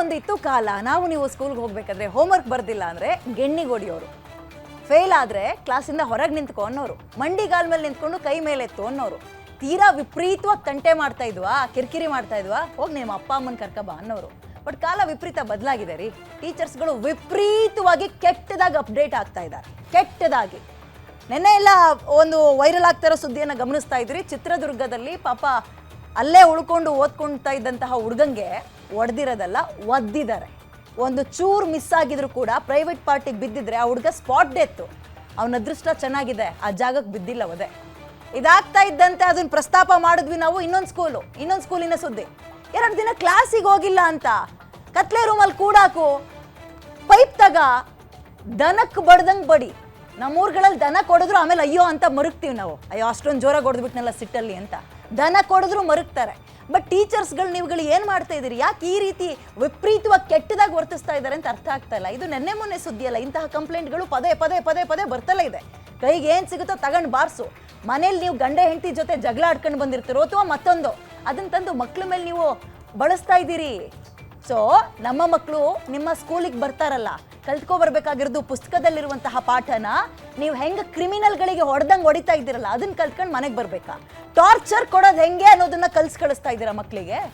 ಒಂದಿತ್ತು ಕಾಲ. ನಾವು ನೀವು ಸ್ಕೂಲ್ಗೆ ಹೋಗ್ಬೇಕಾದ್ರೆ ಹೋಮ್ವರ್ಕ್ ಬರ್ದಿಲ್ಲ ಅಂದ್ರೆ ಗೆಣ್ಣಿಗೊಡಿಯೋರು ಫೇಲ್ ಆದ್ರೆ ಕ್ಲಾಸಿಂದ ಹೊರಗೆ ನಿಂತ್ಕೊ ಅನ್ನೋರು. ಮಂಡಿಗಾಲ್ ಮೇಲೆ ನಿಂತ್ಕೊಂಡು ಕೈ ಮೇಲೆ ಎತ್ತು ಅನ್ನೋರು. ತೀರಾ ವಿಪರೀತವಾಗಿ ತಂಟೆ ಮಾಡ್ತಾ ಇದ್ವಾ? ಕಿರಿಕಿರಿ ಮಾಡ್ತಾ ಇದ್ವಾ? ಹೋಗಿ ನಿಮ್ಮ ಅಪ್ಪ ಅಮ್ಮನ ಕರ್ಕಬಾ ಅನ್ನೋರು. ಬಟ್ ಕಾಲ ವಿಪರೀತ ಬದಲಾಗಿದೆ ರೀ. ಟೀಚರ್ಸ್ಗಳು ವಿಪರೀತವಾಗಿ ಕೆಟ್ಟದಾಗಿ ಅಪ್ಡೇಟ್ ಆಗ್ತಾ ಇದ್ದಾರೆ ಕೆಟ್ಟದಾಗಿ. ನೆನ್ನೆ ಎಲ್ಲ ಒಂದು ವೈರಲ್ ಆಗ್ತಾ ಇರೋ ಸುದ್ದಿಯನ್ನು ಗಮನಿಸ್ತಾ ಇದ್ರಿ? ಚಿತ್ರದುರ್ಗದಲ್ಲಿ ಪಾಪ ಅಲ್ಲೇ ಉಳ್ಕೊಂಡು ಓದ್ಕೊಳ್ತಾ ಇದ್ದಂತಹ ಹುಡುಗಂಗೆ ಒಡೆದಿರೋದಲ್ಲ, ಒದ್ದಿದ್ದಾರೆ. ಒಂದು ಚೂರು ಮಿಸ್ ಆಗಿದ್ರು ಕೂಡ ಪ್ರೈವೇಟ್ ಪಾರ್ಟಿಗೆ ಬಿದ್ದಿದ್ರೆ ಆ ಹುಡುಗ ಸ್ಪಾಟ್ ಡೆತ್ತು ಅವನ ಅದೃಷ್ಟ ಚೆನ್ನಾಗಿದೆ, ಆ ಜಾಗಕ್ಕೆ ಬಿದ್ದಿಲ್ಲ ಒದೆ ಇದಾಗ್ತಾ ಇದ್ದಂತೆ ಅದನ್ನ ಪ್ರಸ್ತಾಪ ಮಾಡಿದ್ವಿ ನಾವು ಇನ್ನೊಂದು ಸ್ಕೂಲು ಇನ್ನೊಂದು ಸ್ಕೂಲಿನ ಸುದ್ದಿ. ಎರಡು ದಿನ ಕ್ಲಾಸಿಗೆ ಹೋಗಿಲ್ಲ ಅಂತ. ಕತ್ಲೆ ರೂಮಲ್ಲಿ ಕೂಡಾಕು ಪೈಪ್ ತಗ ದನಕ್ಕೆ ಬಡ್ದಂಗೆ ಬಡಿ. ನಮ್ಮೂರ್ಗಳಲ್ಲಿ ದನ ಕೊಡಿದ್ರು ಆಮೇಲೆ ಅಯ್ಯೋ ಅಂತ ಮರುಗ್ತೀವಿ ನಾವು. ಅಯ್ಯೋ, ಅಷ್ಟೊಂದು ಜೋರಾಗಿ ಹೊಡೆದ್ಬಿಟ್ನಲ್ಲ ಸಿಟ್ಟಲ್ಲಿ ಅಂತ. ದನ ಕೊಡಿದ್ರು ಮರುಗ್ತಾರೆ. ಬಟ್ ಟೀಚರ್ಸ್ಗಳು ನೀವುಗಳು ಏನು ಮಾಡ್ತಾ ಇದ್ದೀರಿ? ಯಾಕೆ ಈ ರೀತಿ ವಿಪರೀತವಾಗಿ ಕೆಟ್ಟದಾಗಿ ವರ್ತಿಸ್ತಾ ಇದ್ದಾರೆ ಅಂತ ಅರ್ಥ ಆಗ್ತಾ ಇಲ್ಲ. ಇದು ನೆನ್ನೆ ಮೊನ್ನೆ ಸುದ್ದಿ ಅಲ್ಲ. ಇಂತಹ ಕಂಪ್ಲೇಂಟ್ಗಳು ಪದೇ ಪದೇ ಪದೇ ಪದೇ ಬರ್ತಲೇ ಇದೆ. ಕೈಗೆ ಏನು ಸಿಗುತ್ತೋ ತಗೊಂಡು ಬಾರಿಸು. ಮನೇಲಿ ನೀವು ಗಂಡ ಹೆಂಡತಿ ಜೊತೆ ಜಗಳ ಆಡ್ಕೊಂಡು ಬಂದಿರ್ತೀರೋ ಅಥವಾ ಮತ್ತೊಂದು. ಅದನ್ನ ತಂದು ಮಕ್ಳ ಮೇಲೆ ನೀವು ಬಳಸ್ತಾ ಇದ್ದೀರಿ. ಸೊ ನಮ್ಮ ಮಕ್ಕಳು ನಿಮ್ಮ ಸ್ಕೂಲಿಗೆ ಬರ್ತಾರಲ್ಲ. ಕಲ್ತ್ಕೊ ಬರ್ಬೇಕಾಗಿರೋದು ಪುಸ್ತಕದಲ್ಲಿರುವಂತಹ ಪಾಠನ ನೀವು ಹೆಂಗೆ ಕ್ರಿಮಿನಲ್ಗಳಿಗೆ ಹೊಡೆದಂಗೆ ಹೊಡಿತಾ ಇದ್ದೀರಲ್ಲ ಅದನ್ನ ಕಲ್ತ್ಕೊಂಡು ಮನೆಗೆ ಬರ್ಬೇಕಾ? ಟಾರ್ಚರ್ ಕೊಡೋದು ಹೆಂಗೆ ಅನ್ನೋದನ್ನ ಕಲ್ಸ್ ಕಳಿಸ್ತಾ ಇದ್ದೀರಾ ಮಕ್ಕಳಿಗೆ